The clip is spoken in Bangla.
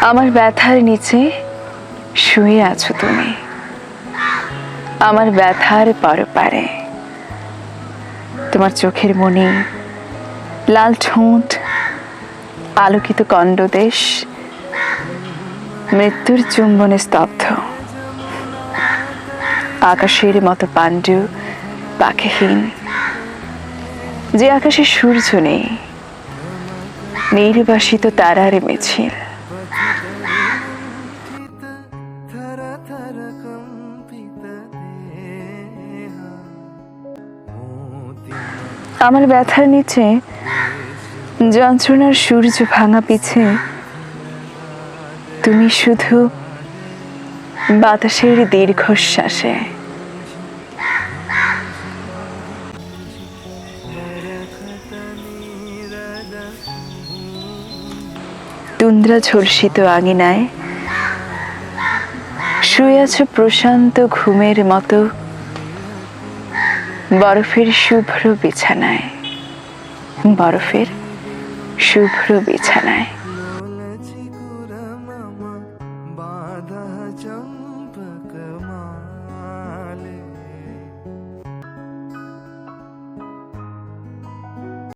আমার ব্যথার নিচে শুয়ে আছো তুমি। আমার ব্যথার পর পারে। তোমার চোখের মনে, লাল ঠোঁট, আলোকিত কণ্ডদেশ মৃত্যুর চুম্বনে স্তব্ধ। আকাশের মতো পাণ্ডু, পাখিহীন। যে আকাশে সূর্য নেই, নির্বাসিত তারার মিছিল। আমার ব্যথার নিচে যন্ত্রণার সূর্য ভাঙা পিছে তুমি শুধু বাতাসের দীর্ঘশ্বাসে। তুন্দ্রা ঝলসিত আঙিনায় শুয়ে আছো প্রশান্ত ঘুমের মতো বরফের শুভ্র বিছানায়। বরফের শুভ্র বিছানায়। বাধা চম্পক মা।